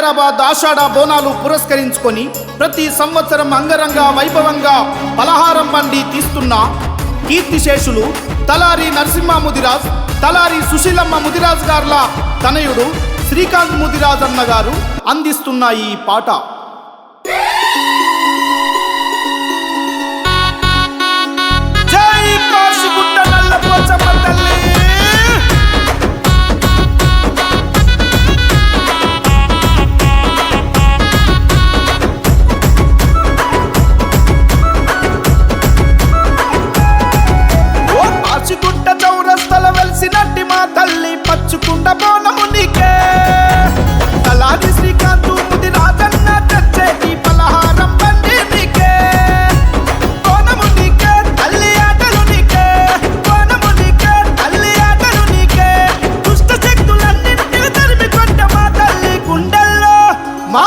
హైదరాబాద్ ఆషాఢ బోనాలు పురస్కరించుకొని ప్రతి సంవత్సరం అంగరంగ వైభవంగా పలహారం బండి తీస్తున్న కీర్తిశేషులు తలారి నరసింహ ముదిరాజ్ తలారి సుశీలమ్మ ముదిరాజ్ గార్ల తనయుడు శ్రీకాంత్ ముదిరాజ్ అన్నగారు అందిస్తున్న ఈ పాట. పచ్చుకుండ నీకే తలాది శ్రీకాంతు ముది రాజన్న తెచ్చేటి పలహారం బండి నీకే. బోనము నీకే తల్లి ఆటలు నీకే. బోనము నీకే తల్లి ఆటలు నీకే. దుష్ట శక్తులన్నింటిని తరిమి కొట్ట మా తల్లి గుండెల్లో మా